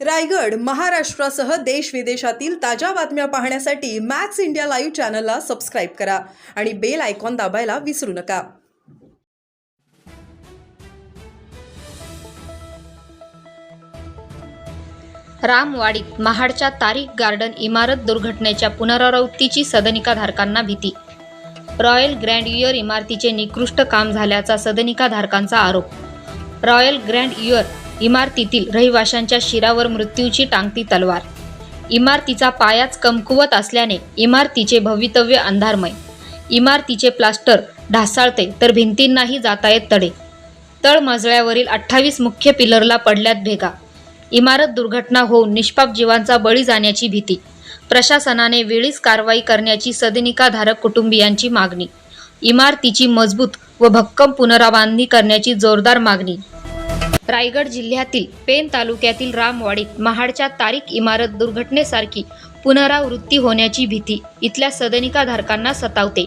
रायगड महाराष्ट्रासह देश विदेशातील ताज्या बातम्या पाहण्यासाठी मॅक्स इंडिया लाईव्ह चॅनलला सबस्क्राईब करा आणि बेल आयकॉन दाबायला विसरू नका. रामवाडीत महाडच्या तारीख गार्डन इमारत दुर्घटनेच्या पुनरावृत्तीची सदनिकाधारकांना भीती. रॉयल ग्रँड इयर इमारतीचे निकृष्ट काम झाल्याचा सदनिकाधारकांचा आरोप. रॉयल ग्रँड इयर इमारतीतील रहिवाशांच्या शिरावर मृत्यूची टांगती तलवार. इमारतीचा पायाच कमकुवत असल्याने इमारतीचे भवितव्य अंधारमय. इमारतीचे प्लास्टर ढासाळते तर भिंतींनाही जाता येत तडे. तळमजल्यावरील अठ्ठावीस मुख्य पिलरला पडल्यात भेगा. इमारत दुर्घटना होऊन निष्पाप जीवांचा बळी जाण्याची भीती. प्रशासनाने वेळीच कारवाई करण्याची सदनिकाधारक कुटुंबियांची मागणी. इमारतीची मजबूत व भक्कम पुनराबांधणी करण्याची जोरदार मागणी. रायगड जिल्ह्यातील पेन तालुक्यातील रामवाडीत महाडच्या तारीख इमारत दुर्घटनेसारखी पुनरावृत्ती होण्याची भीती इथल्या सदनिकाधारकांना सतावते.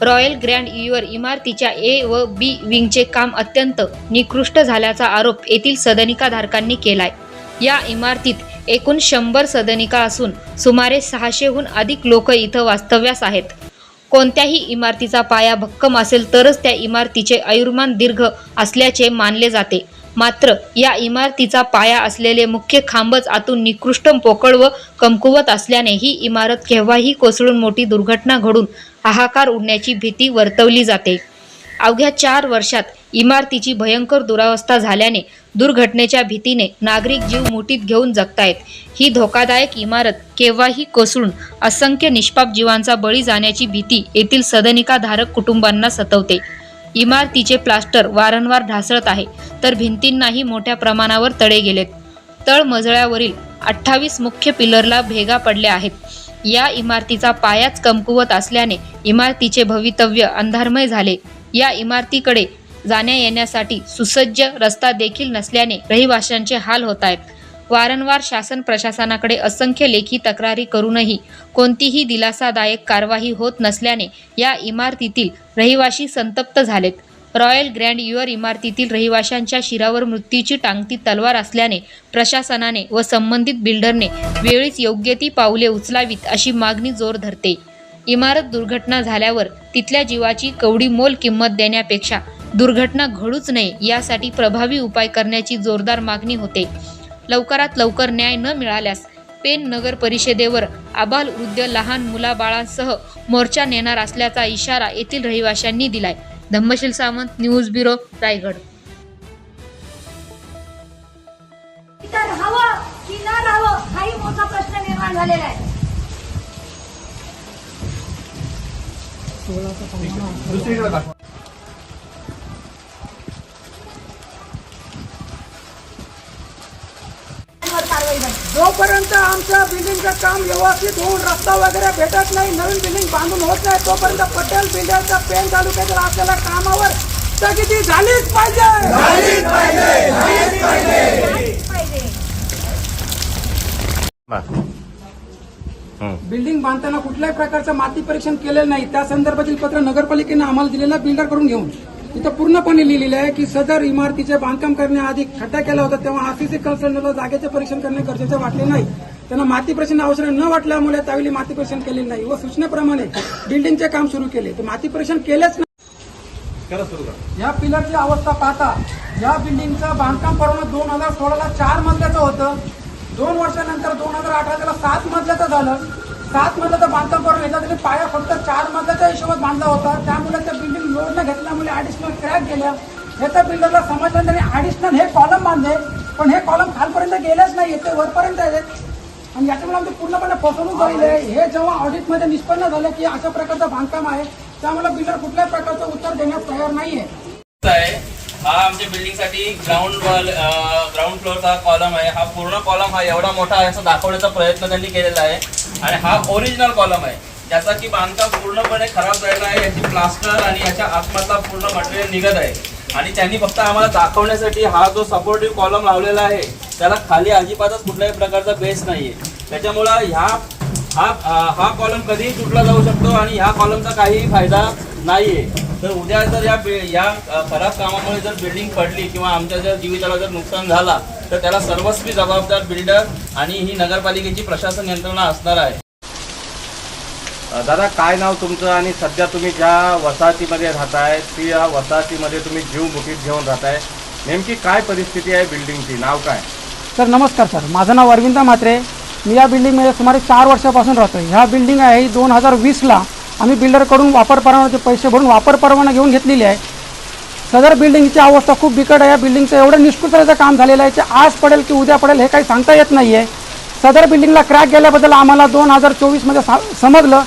रॉयल ग्रँड युअर इमारतीच्या ए व बी विंगचे काम अत्यंत निकृष्ट झाल्याचा आरोप येथील सदनिकाधारकांनी केलाय. या इमारतीत एकूण शंभर सदनिका असून सुमारे सहाशेहून अधिक लोक इथं वास्तव्यास आहेत. कोणत्याही इमारतीचा पाया भक्कम असेल तरच त्या इमारतीचे आयुर्मान दीर्घ असल्याचे मानले जाते. मात्र या इमारतीचा पाया असलेले मुख्य खांबच आतून निकृष्ट पोकळ व कमकुवत असल्याने ही इमारत केव्हाही कोसळून मोठी दुर्घटना घडून हाहाकार उडण्याची भीती वर्तवली जाते. अवघ्या चार वर्षात इमारतीची भयंकर दुरावस्था झाल्याने दुर्घटनेच्या भीतीने नागरिक जीव मुठीत घेऊन जगतायत. ही धोकादायक इमारत केव्हाही कोसळून असंख्य निष्पाप जीवांचा बळी जाण्याची भीती येथील सदनिकाधारक कुटुंबांना सतवते. इमारतीचे प्लास्टर वारंवार ढासळत आहे तर भिंतींनाही मोठ्या प्रमाणावर तडे गेलेत. तळमजळ्यावरील अठ्ठावीस मुख्य पिलरला भेगा पडल्या आहेत. या इमारतीचा पायाच कमकुवत असल्याने इमारतीचे भवितव्य अंधारमय झाले. या इमारतीकडे जाण्या येण्यासाठी सुसज्ज रस्ता देखील नसल्याने रहिवाशांचे हाल होत आहेत. वारंवार शासन प्रशासनाकडे असंख्य लेखी तक्रारी करूनही कोणतीही दिलासादायक कारवाई होत नसल्याने या इमारतीतील रहिवाशी संतप्त झालेत. रॉयल ग्रँड युअर इमारतीतील रहिवाशांच्या शिरावर मृत्यूची टांगती तलवार असल्याने प्रशासनाने व संबंधित बिल्डरने वेळीच योग्य ती पावले उचलावीत अशी मागणी जोर धरते. इमारत दुर्घटना झाल्यावर तिथल्या जीवाची कवडी मोल किंमत देण्यापेक्षा दुर्घटना घडूच नये यासाठी प्रभावी उपाय करण्याची जोरदार मागणी होते. लवकरात लवकर न्याय न मिळाल्यास पेन नगर परिषदेवर आबाल वृद्ध लहान मुलाबाळांसह मोर्चा नेणार असल्याचा इशारा येथील रहिवाशांनी दिलाय. Dhammasheel Sawant news bureau Raigad. इथं राहावं की न राहावं हाही मोठा प्रश्न निर्माण झालेला आहे. जोपर्यंत आमच्या बिल्डिंगचं काम व्यवस्थित होऊन रस्ता वगैरे भेटत नाही नवीन बिल्डिंग बांधून होत नाही तोपर्यंत पटेल बिल्डरच्या पेन तालुक्यातील आपल्याला कामावर स्थगिती झालीच पाहिजे. पाहिजे बिल्डिंग बांधताना कुठल्याही प्रकारचं माती परीक्षण केलेलं नाही. त्या संदर्भातील पत्र नगरपालिकेनं आम्हाला दिलेलं बिल्डरकडून घेऊन. इथं पूर्णपणे लिहिलेलं आहे की सदर इमारतीचे बांधकाम करण्याआधी खड्डा केला होता तेव्हा आरसीसी कन्सल्टंटला जागेचे परीक्षण करणे गरजेचे वाटले नाही. त्यांना माती परीक्षण आवश्यक न वाटल्यामुळे त्यावेळी माती परीक्षण केलेलं नाही व सूचनेप्रमाणे बिल्डिंगचे काम सुरू केले. तर माती परीक्षण केलेच नाही. या पिलरची अवस्था पाहता या बिल्डिंगचं बांधकाम परवाना दोन हजार सोळाला चार मजल्याचं होतं. दोन वर्षानंतर दोन हजार अठरा त्याला सात मजल्याचं झालं. सात मजल्याचं बांधकाम करून याचा तरी पाया फक्त चार मजल्याच्या हिशोबात बांधला होता. त्यामुळे त्या बिल्डिंग लोड न घेतल्यामुळे ऍडिशनल क्रॅक गेल्या. याच्या बिल्डरला समजलं त्यांनी ॲडिशनल हे कॉलम बांधले. पण हे कॉलम खालपर्यंत गेलेच नाही ते वरपर्यंत आहेत आणि याच्यामुळे आमची पूर्णपणे फसवणूक झालेली आहे. हे जेव्हा ऑडिटमध्ये निष्पन्न झालं की अशा प्रकारचं बांधकाम आहे त्यामुळे बिल्डर कुठल्याही प्रकारचं उत्तर देण्यास तयार नाहीये. आहे. हा आमच्या बिल्डिंगसाठी ग्राउंड वॉल ग्राउंड फ्लोअरचा कॉलम आहे. हा पूर्ण कॉलम हा एवढा मोठा आहे असं दाखवण्याचा प्रयत्न त्यांनी केलेला आहे. आणि हा ओरिजिनल कॉलम आहे. ज्याचा की बांधकाम पूर्णपणे खराब झालेला आहे याची प्लास्टर आणि याच्या आतमधला पूर्ण मटेरियल निघत आहे. आणि त्यांनी फक्त आम्हाला दाखवण्यासाठी हा जो सपोर्टिव्ह कॉलम लावलेला आहे त्याला खाली अजिबातच कुठल्याही प्रकारचा बेस नाही आहे त्याच्यामुळं ह्या हा हा कॉलम कधीही तुटला जाऊ शकतो आणि ह्या कॉलमचा काहीही फायदा नाही आहे तर उद्या जर या बि- या खराब कामामुळे जर बिल्डिंग पडली किंवा आमच्या जर जीविताला जर नुकसान झाला तर त्याला सर्वस्वी जबाबदार बिल्डर आणि ही नगरपालिकेची प्रशासन यंत्रणा असणार आहे. दादा काय नाव तुमचं आणि सध्या तुम्ही ज्या वसाहतीमध्ये राहताय ती या वसाहतीमध्ये तुम्ही जीव मुठीत घेऊन राहताय. नेमकी काय परिस्थिती आहे बिल्डिंगची? नाव काय? सर नमस्कार सर. माझं नाव अरविंद म्हात्रे. मी या बिल्डिंगमध्ये सुमारे चार वर्षापासून राहतो ह्या बिल्डिंग आहे ही दोन हजार वीसला. आम्ही बिल्डरकडून वापर परवान्याचे पैसे भरून वापर परवाना घेऊन घेतलेली आहे. सदर बिल्डिंगची अवस्था खूप बिकट आहे. या बिल्डिंगचं एवढं निष्कृततेचं काम झालेलं आहे की आज पडेल की उद्या पडेल हे काही सांगता येत नाही आहे सदर बिल्डिंगला क्रॅक गेल्याबद्दल आम्हाला दोन हजार चोवीसमध्ये सा समजलं.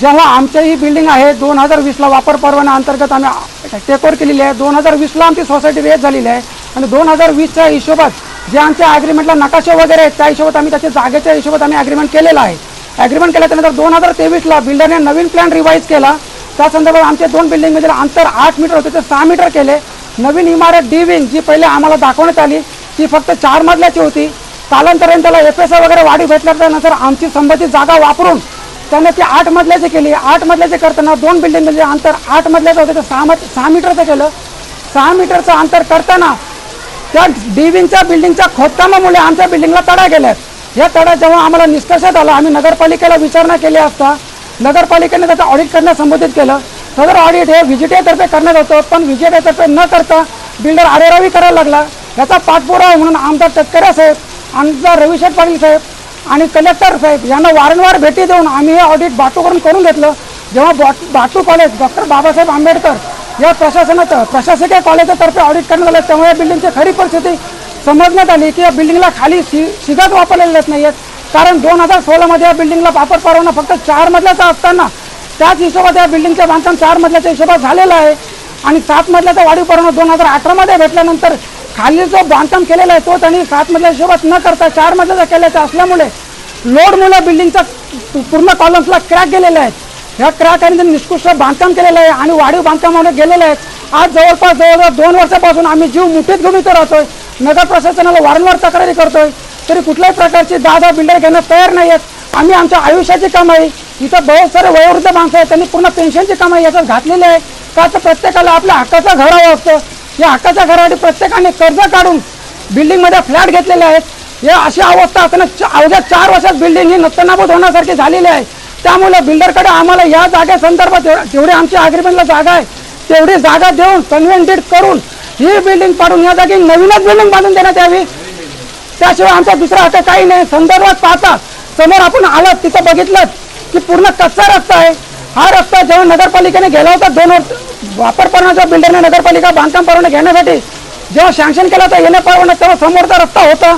जेव्हा आमची ही बिल्डिंग आहे दोन हजार वीसला वापर परवाना अंतर्गत आम्ही टेकओवर केलेली आहे. दोन हजार वीसला आमची सोसायटी रेट झालेली आहे. आणि दोन हजार वीसच्या हिशोबात जे आमच्या ॲग्रीमेंटला नकाशे वगैरे आहेत त्या हिशोबात आम्ही त्याच्या जागेच्या हिशोबात आम्ही ॲग्रीमेंट केलेलं आहे. ॲग्रीमेंट केल्याच्यानंतर दोन हजार तेवीसला बिल्डरने नवीन प्लॅन रिवाईज केला. त्या संदर्भात आमच्या दोन बिल्डिंगमधील अंतर आठ मीटर होते ते सहा मीटर केले. नवीन इमारत डी विंग जी पहिले आम्हाला दाखवण्यात आली ती फक्त चार मजल्याची होती. कालांतराने त्याला एफ एस वगैरे वाढी भेटल्यानंतर आमची संबंधित जागा वापरून त्याने ती आठ मजल्याची केली. आठ मजल्याचे करताना दोन बिल्डिंगमध्ये अंतर आठ मजल्याचं होतं ते सहा मज सहा मीटरचं केलं. सहा मीटरचं अंतर करताना त्या डिविंगच्या बिल्डिंगच्या खोदकामामुळे आमच्या बिल्डिंगला तडा गेल्यात. या तडा जेव्हा आम्हाला निष्कर्षात आला आम्ही नगरपालिकेला विचारणा केली असता नगरपालिकेने त्याचं ऑडिट करण्यास संबोधित केलं. सदर ऑडिट हे व्हिजिटेतर्फे करण्यात होतं पण विजेट्यातर्फे न करता बिल्डर आरेरावी करायला लागला. याचा पाठपुरावा म्हणून आमदार तटकऱ्या साहेब आमदार रविशेठ पाटील साहेब आणि कलेक्टर साहेब यांना वारंवार भेटी देऊन आम्ही हे ऑडिट बाटू करून घेतलं. जेव्हा बॉ बाटू कॉलेज डॉक्टर बाबासाहेब आंबेडकर या प्रशासनाचं प्रशासकीय कॉलेजातर्फे ऑडिट करण्यात आलं तेव्हा या बिल्डिंगची खरी परिस्थिती समजण्यात आली की या बिल्डिंगला खाली शि शिगत वापरलेल्या नाही आहेत कारण दोन हजार सोळामध्ये या बिल्डिंगला वापर परवाना फक्त चार मजल्याचा असताना त्याच हिशोबात या बिल्डिंगचं बांधकाम चार मजल्याच्या हिशोबात झालेलं आहे. आणि सात मजल्याचा वाढीव परवाना दोन हजार अठरामध्ये भेटल्यानंतर खाली जो बांधकाम केलेला आहे तो त्यांनी सात मजल्या हिशोबात न करता चार मजल्याचा केल्याचा असल्यामुळे लोडमुळे बिल्डिंगचा पूर्ण कॉलम्सला क्रॅक गेलेले आहेत. ह्या क्रॅक आणि निष्कृष्ट बांधकाम केलेलं आहे आणि वाढीव बांधकामामध्ये गेलेलं आहेत. आज जवळपास जवळजवळ दोन वर्षापासून आम्ही जीव मुठीत घेऊन इथं राहतोय. नगर प्रशासनाला वारंवार तक्रारी करतोय. तरी कुठल्याही प्रकारची दादा बिल्डर घेणं तयार नाही आहेत. आम्ही आमच्या आयुष्याची कमाई इथं बहुत सारे वयोवृद्ध माणसं आहेत. त्यांनी पूर्ण पेन्शनची कमाई याच्यात घातलेली आहे. का तर प्रत्येकाला आपल्या हक्काचं घर हवं असतं. या हक्काच्या घरासाठी प्रत्येकाने कर्ज काढून बिल्डिंगमध्ये फ्लॅट घेतलेले आहेत. या अशी अवस्था असताना अवघ्या चार वर्षात बिल्डिंग ही नत्तनाबूत होण्यासारखी झालेली आहे. त्यामुळे बिल्डरकडे आम्हाला या जागेसंदर्भात जेव- जेवढी आमची अग्रीमेंटला जागा आहे तेवढी जागा देऊन कन्व्हेंटेड करून ही बिल्डिंग पाडून या जागी नवीनच बिल्डिंग बांधून देण्यात यावी. त्याशिवाय आमचा दुसरा हक्क काही नाही. संदर्भात पाहता समोर आपण आलात तिथं बघितलं की पूर्ण कच्चा रस्ता आहे. हा रस्ता जेव्हा नगरपालिकेने गेला होता दोन वर्ष वापर परवानाच्या बिल्डरने नगरपालिका बांधकाम परवाना घेण्यासाठी जेव्हा सँक्शन केला होता येण्या परवाना तेव्हा समोरचा रस्ता होता.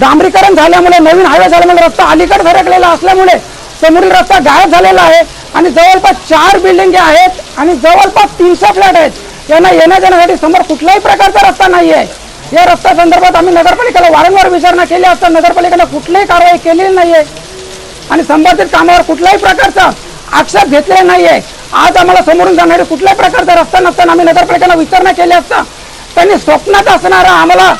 डांबरीकरण झाल्यामुळे नवीन हायवे झाल्यामुळे रस्ता अलीकडे फरकलेला असल्यामुळे समोरील रस्ता गायब झालेला आहे. आणि जवळपास चार बिल्डिंगे आहेत आणि जवळपास तीनशे फ्लॅट आहेत. यांना येण्या जाण्यासाठी समोर कुठल्याही प्रकारचा रस्ता नाही आहे या रस्त्या संदर्भात आम्ही नगरपालिकेला वारंवार विचारणा केली असता नगरपालिकेला कुठलीही कारवाई केलेली नाहीये. आणि संबंधित कामावर कुठल्याही प्रकारचा आक्षेप घेतलेला नाहीये. आज आम्हाला समोरून जाणारे कुठल्याही प्रकारचा रस्ता नसताना आम्ही नगरपालिकेला विचारणा केली असता त्यांनी स्वप्नात असणारा आम्हाला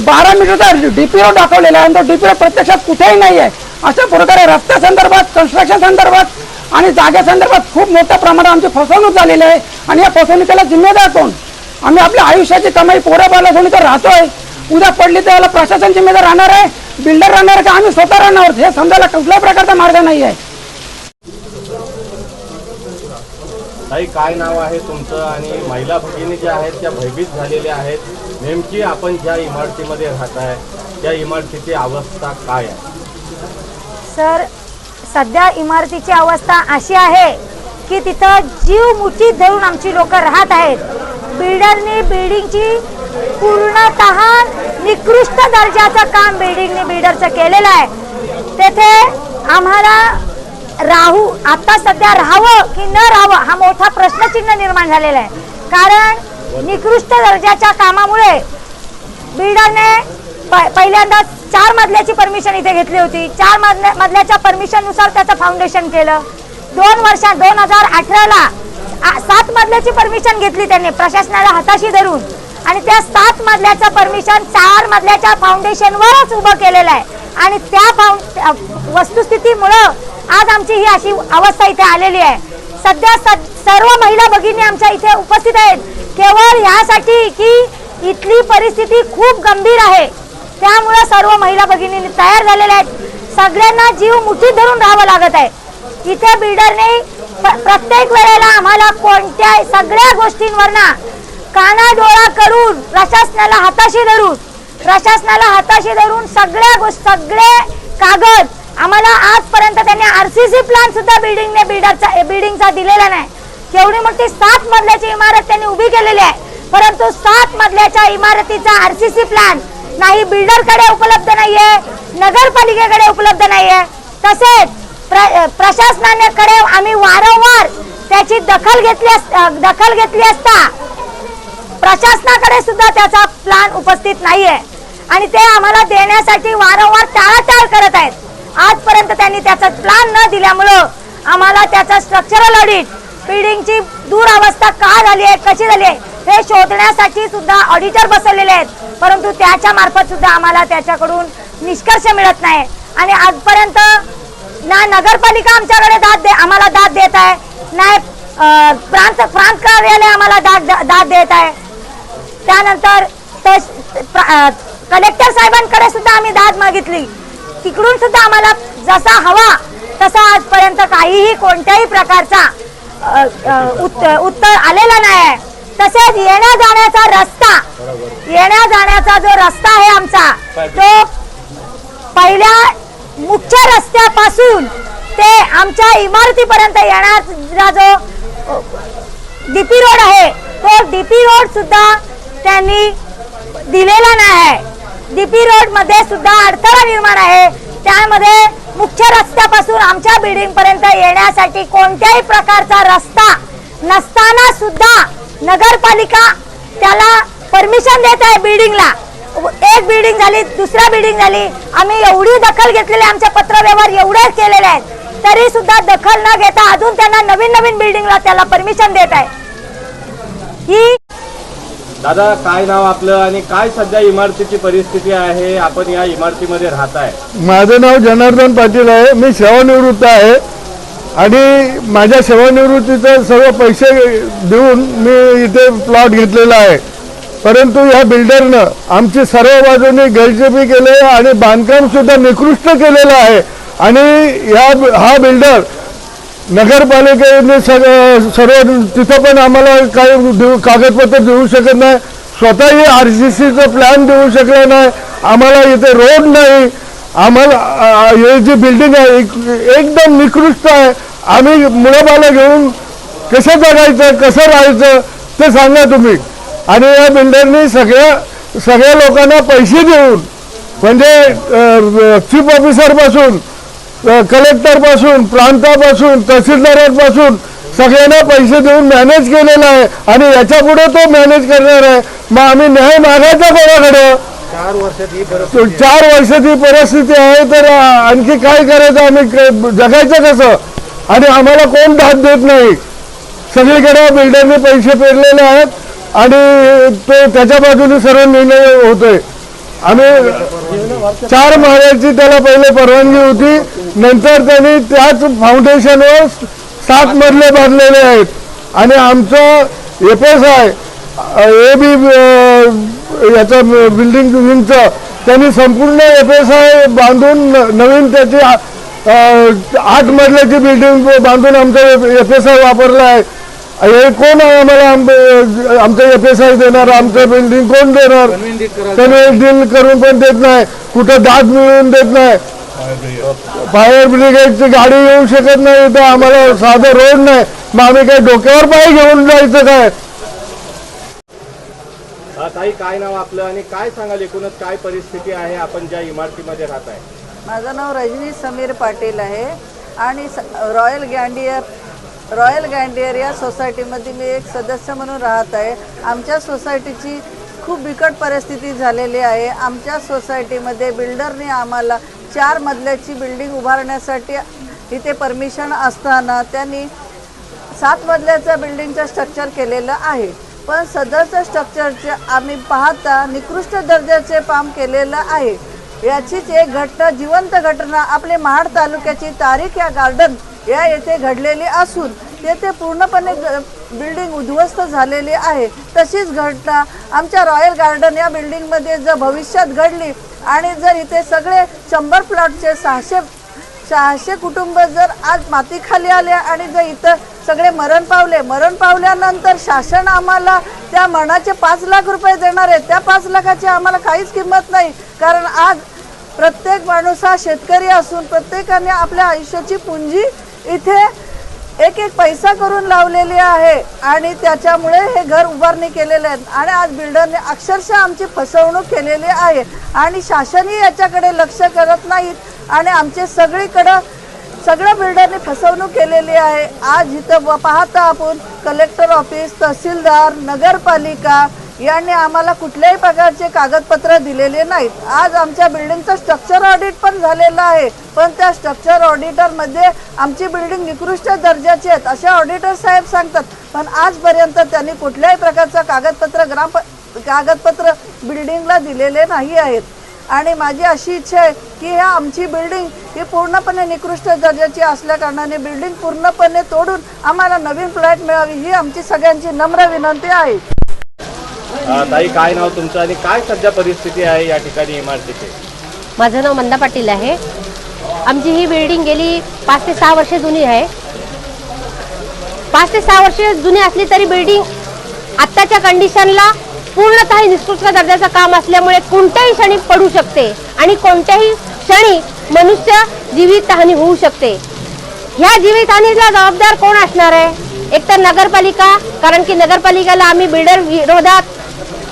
बारा मीटरचा डीपीओ दाखवलेला आहे. आणि तो डीपीओ प्रत्यक्षात कुठेही नाही आहे अशा प्रकारे रस्त्या संदर्भात कन्स्ट्रक्शन संदर्भात आणि जागेसंदर्भात खूप मोठ्या प्रमाणात आमची फसवणूक झालेली आहे. आणि या फसवणुकीला जिम्मेदार कोण? आम्ही आपल्या आयुष्याची कमाई पोरं बाला घेऊन इथं राहतोय. उद्या पडली तर याला प्रशासन जिम्मेदार राहणार आहे बिल्डर राहणार आहे का आम्ही स्वतः राहणार? आहोत हे समजायला कुठल्याही प्रकारचा मार्ग नाही आहे ताई काय नाव आहे तुमचं? आणि महिला भगिनी ज्या आहेत त्या भयभीत झालेल्या आहेत. नेमकी आपण ज्या इमारतीमध्ये राहताय त्या इमारतीची अवस्था काय आहे? सर सध्या इमारतीची अवस्था अशी आहे की तिथं जीव मुठीत धरून आमची लोक राहत आहेत. बिल्डरने बिल्डिंगची पूर्णतः निकृष्ट दर्जाचं काम बिल्डिंगने बिल्डरचं केलेलं आहे. तेथे आम्हाला राहू आता सध्या राहावं की न राहावं हा मोठा प्रश्नचिन्ह निर्माण झालेला आहे. कारण निकृष्ट दर्जाच्या कामामुळे बिल्डरने प- पहिल्यांदा चार मजल्याची परमिशन इथे घेतली होती. चार मजल्या मजल्याच्या परमिशननुसार त्याचं फाउंडेशन केलं. दोन वर्षात दोन हजार अठराला सात मजल्याची परमिशन घेतली त्यांनी प्रशासनाला हाताशी धरून. आणि त्या सात मजल्याचं परमिशन चार मजल्याच्या फाउंडेशनवरच उभं केलेलं आहे. आणि त्या फाउं वस्तुस्थितीमुळं आज आमची ही अशी अवस्था इथे आलेली आहे. सध्या स- सर्व महिला भगिनी आमच्या इथे उपस्थित आहेत. केवळ ह्यासाठी की इथली परिस्थिती खूप गंभीर आहे. त्यामुळे सर्व महिला भगिनी तयार झालेल्या आहेत. सगळ्यांना जीव मुठीत धरून राहावं लागत आहे. इथे बिल्डरने प्रत्येक वेळेला आम्हाला कोणत्या सगळ्या गोष्टींवरना काना डोळा करून प्रशासनाला हाताशी धरून प्रशासनाला हाताशी धरून सगळ्या गोष्ट सगळे कागद आम्हाला आजपर्यंत त्यांनी आर सी प्लॅन सुद्धा बिल्डिंगने बिल्डरचा बिल्डिंगचा दिलेला नाही. केवढी मोठी सात मजल्याची इमारत त्यांनी उभी केलेली आहे. परंतु सात मजल्याच्या इमारतीचा आर सी सी प्लॅन नाही बिल्डरकडे उपलब्ध नाहीये नगरपालिकेकडे उपलब्ध नाहीये. तसेच प्र, प्रशासनाकडे आम्ही वारंवार त्याची दखल घेतली अस- दखल घेतली असता प्रशासनाकडे सुद्धा त्याचा प्लॅन उपस्थित नाहीये. आणि ते आम्हाला देण्यासाठी वारंवार टाळाटाळ करत आहेत. आजपर्यंत त्यांनी त्याचा प्लॅन न दिल्यामुळं आम्हाला त्याचा स्ट्रक्चरल ऑडिट बिल्डिंगची दुरावस्था का झाली आहे कशी झाली आहे हे शोधण्यासाठी सुद्धा ऑडिटर बसवलेले आहेत. परंतु त्याच्या मार्फत सुद्धा आम्हाला त्याच्याकडून निष्कर्ष मिळत नाही. आणि आजपर्यंत ना नगरपालिका आमच्याकडे दाद दे आम्हाला दाद देत आहे. नाही प्रांत प्रांत कार्यालय आम्हाला दाद दाद देत आहे. त्यानंतर ते प्र- कलेक्टर साहेबांकडे सुद्धा आम्ही दाद मागितली. तिकडून सुद्धा आम्हाला जसा हवा तसा आजपर्यंत काहीही कोणत्याही प्रकारचा अं, उत्तर आलेला नाही आहे तसेच येण्या जाण्याचा रस्ता येण्या जाण्याचा जो रस्ता आहे आमचा तो पहिल्या मुख्य रस्त्यापासून ते आमच्या इमारतीपर्यंत येणारा जो डीपी रोड आहे तो डीपी रोड सुद्धा त्यांनी दिलेला नाही आहे. डीपी रोडमध्ये सुद्धा अडथळा निर्माण आहे. त्यामध्ये मुख्य रस्त्यापासून आमच्या बिल्डिंग पर्यंत येण्यासाठी कोणत्याही प्रकारचा रस्ता नसताना सुद्धा नगरपालिका त्याला परमिशन देत आहे बिल्डिंगला एक बिल्डिंग झाली दुसरा बिल्डिंग झाली. आम्ही एवढी दखल घेतलेली आमचे पत्रव्यवहार एवढे केलेले आहेत. तरी सुद्धा दखल न घेता अजून त्यांना नवीन नवीन बिल्डिंगला त्याला परमिशन देत आहे. ही दादा काय नाव आपलं आणि काय सध्या इमारतीची परिस्थिती आहे? आपण या इमारतीमध्ये राहताय. माझं नाव जनार्दन पाटील आहे. मी सेवानिवृत्त आहे. आणि माझ्या सेवानिवृत्तीचे सर्व पैसे देऊन मी इथे प्लॉट घेतलेला आहे. परंतु या बिल्डरनं आमची सर्व बाजूने गैरजेबी केले आणि बांधकाम सुद्धा निकृष्ट केलेलं आहे. आणि या हा बिल्डर नगरपालिकेने सग- सर्व तिथं पण आम्हाला काही देऊ कागदपत्र देऊ शकत नाही. स्वतःही आर सी सीचं प्लॅन देऊ शकलं नाही. आम्हाला इथे रोड नाही. आम्हाला हे जी बिल्डिंग आहे एक- एकदम निकृष्ट आहे. आम्ही मुलाबाला घेऊन कसं जगायचं कसं राहायचं ते सांगा तुम्ही. आणि या बिल्डरनी सगळ्या सगळ्या लोकांना पैसे देऊन म्हणजे चीफ ऑफिसरपासून कलेक्टरपासून प्रांतापासून तहसीलदारांपासून सगळ्यांना पैसे देऊन मॅनेज केलेला आहे आणि याच्यापुढे तो मॅनेज करणार आहे. मग आम्ही न्याय मागायचा कोणाकडे? चार वर्षात ही परिस्थिती आहे. तर आणखी काय करायचं? आम्ही जगायचं कसं? आणि आम्हाला कोण दाद देत नाही? सगळीकडे बिल्डरने पैसे पेरलेले आहेत. आणि तो त्याच्या बाजूने सर्व निर्णय होतोय. आम्ही चार माळ्याची त्याला पहिले परवानगी होती. नंतर त्यांनी त्याच फाउंडेशनवर सात मजले बांधलेले आहेत. आणि आमचं F S I A B याचं बिल्डिंग विंगचं त्यांनी संपूर्ण एफ एस आय बांधून न- नवीन त्याची आ- आठ मजल्याची बिल्डिंग बांधून आमचं एफ एस आय वापरलं आहे. हे कोण आहे आम्हाला आम- आमचं एफ एस आय देणार? आमचं बिल्डिंग कोण देणार? त्यांनी डील करून पण देत नाही. कुठं दाद मिळवून देत नाही. फायर ब्रिगेडची गाडी येऊ शकत नाही तर आम्हाला साधं रोड नाही. मग आम्ही काय डोक्यावर पाय घेऊन जायचं काय? ताई काय नाव आपलं आणि काय सांगाल? एकूणच काय परिस्थिती आहे? आपण ज्या इमारतीमध्ये राहताय माझं नाव रजनी समीर पाटील आहे. आणि रॉयल गँडियर रॉयल गँडियर या सोसायटीमध्ये मी एक सदस्य म्हणून राहत आहे. आमच्या सोसायटीची खूप बिकट परिस्थिती झालेली आहे. आमच्या सोसायटीमध्ये बिल्डरने आम्हाला चार मजल्याची बिल्डिंग उभारण्यासाठी इथे परमिशन असताना त्यांनी सात मजल्याचं बिल्डिंगचं स्ट्रक्चर केलेलं आहे. पण सदरचं स्ट्रक्चरचे आम्ही पाहता निकृष्ट दर्जाचे काम केलेलं आहे. याचीच एक घटना जिवंत घटना आपले महाड तालुक्याची तारीख या गार्डन या येथे घडलेली असून येथे पूर्णपणे ग- बिल्डिंग उद्ध्वस्त झालेली आहे. तशीच घटना आमच्या रॉयल गार्डन या बिल्डिंगमध्ये जर भविष्यात घडली आणि जर इथे सगळे शंभर प्लॉटचे सहाशे सहाशे कुटुंब जर आज मातीखाली आले आणि जर इथं सगळे मरण पावले मरण पावल्यानंतर शासन आम्हाला त्या मरणाचे पाच लाख रुपये देणार आहे. त्या पाच लाखाची आम्हाला काहीच किंमत नाही. कारण आज प्रत्येक माणूस हा शेतकरी असून प्रत्येकाने आपल्या आयुष्याची पुंजी इथे एक एक पैसा करून लावलेली आहे आणि त्याच्यामुळे हे घर उभारणी केलेले आहेत. आणि आज बिल्डरने अक्षरशः आमची फसवणूक केलेली आहे. आणि शासनही याच्याकडे लक्ष करत नाहीत. आणि आमचे सगळीकडं सगळ्या बिल्डरने फसवणूक केलेली आहे. आज इथं पाहता आपण कलेक्टर ऑफिस तहसीलदार नगरपालिका यांनी आम्हाला कुठल्याही प्रकारचे कागदपत्र दिलेले नाहीत. आज आमच्या बिल्डिंगचं स्ट्रक्चर ऑडिट पण झालेलं आहे. पण त्या स्ट्रक्चर ऑडिटरमध्ये आमची बिल्डिंग निकृष्ट दर्जाची आहेत असे ऑडिटर साहेब सांगतात. पण आजपर्यंत त्यांनी कुठल्याही प्रकारचं कागदपत्र ग्राम कागदपत्र बिल्डिंगला दिलेले नाही आहेत. आणि माझी अशी इच्छा आहे की ह्या आमची बिल्डिंग ही पूर्णपणे निकृष्ट दर्जाची असल्या कारणाने बिल्डिंग पूर्णपणे तोडून आम्हाला नवीन फ्लॅट मिळावी ही आमची सगळ्यांची नम्र विनंती आहे. ताई काय नाव तुमचं आणि काय सध्या परिस्थिती आहे या ठिकाणी इमारतीची? माझं नाव मंदा पाटील आहे. आमची ही बिल्डिंग गेली पाच ते सहा वर्षे जुनी आहे. पाच ते सहा वर्ष जुनी असली तरी बिल्डिंग आत्ताच्या कंडिशनला पूर्णतः निष्कृष्ट दर्जाचं काम असल्यामुळे कोणत्याही क्षणी पडू शकते आणि कोणत्याही क्षणी मनुष्य जीवितहानी होऊ शकते. ह्या जीवितहानीला जबाबदार कोण असणार आहे? एक तर नगरपालिका कारण की नगरपालिकेला आम्ही बिल्डर विरोधात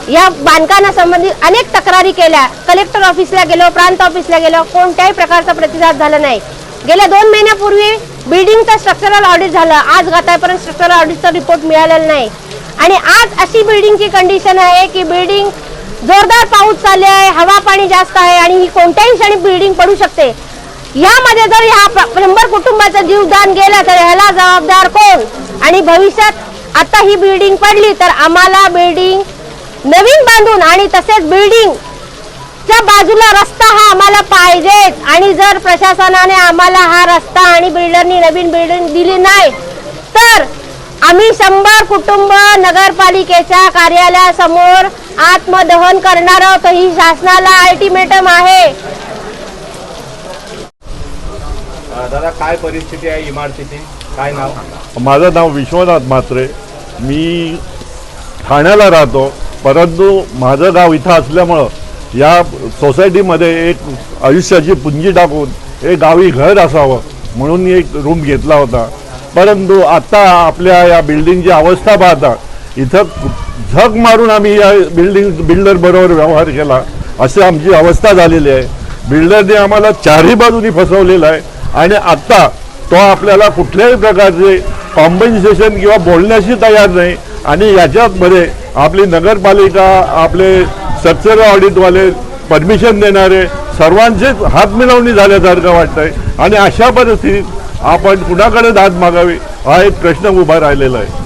या बांधकामासंबंधित अनेक तक्रारी केल्या. कलेक्टर ऑफिसला गेलो प्रांत ऑफिसला गेलो कोणत्याही प्रकारचा प्रतिसाद झाला नाही. गेल्या दोन महिन्यापूर्वी बिल्डिंगचं स्ट्रक्चरल ऑडिट झालं. आज गातापर्यंत स्ट्रक्चरल ऑडिटचा रिपोर्ट मिळालेला नाही. आणि आज अशी बिल्डिंगची कंडिशन आहे की बिल्डिंग जोरदार पाऊस चालले आहे हवा पाणी जास्त आहे आणि ही कोणत्याही क्षणी बिल्डिंग पडू शकते. यामध्ये जर ह्या प- शंभर कुटुंबाचं जीवदान गेलं तर ह्याला जबाबदार कोण? आणि भविष्यात आता ही बिल्डिंग पडली तर आम्हाला बिल्डिंग नवीन बांधून आणि तसेच बिल्डिंगच्या बाजूला रस्ता हा आम्हाला पाहिजेच. आणि जर प्रशासनाने आम्हाला हा रस्ता आणि बिल्डरनी नवीन बिल्डिंग दिली नाही तर आम्ही शंभर कुटुंब नगरपालिकेच्या कार्यालयासमोर आत्मदहन करणार आहोत. ही शासनाला अल्टिमेटम आहे. दादा काय परिस्थिती आहे इमारतीची? काय नाव? माझं नाव विश्वनाथ म्हात्रे. मी ठाण्याला राहतो. परंतु माझं गाव इथं असल्यामुळं या सोसायटीमध्ये एक आयुष्याची पुंजी टाकून एक गावी घर असावं म्हणून मी एक रूम घेतला होता. परंतु आता आपल्या या बिल्डिंगची अवस्था पाहता इथं झक मारून आम्ही या बिल्डिंग बिल्डर बरोबर व्यवहार केला. अशी आमची अवस्था झालेली आहे. बिल्डरने आम्हाला चारही बाजूनी फसवलेलं आहे. आणि आत्ता तो आपल्याला कुठल्याही प्रकारचे कॉम्पन्सेशन किंवा बोलण्याशी तयार नाही. आणि याच्यामध्ये आपली नगरपालिका आपले स्ट्रक्चर ऑडिटवाले परमिशन देणारे सर्वांचेच हात मिळवणी झाल्यासारखं वाटतंय. आणि अशा परिस्थितीत आपण कुणाकडे दाद मागावी हा एक प्रश्न उभा राहिलेला आहे.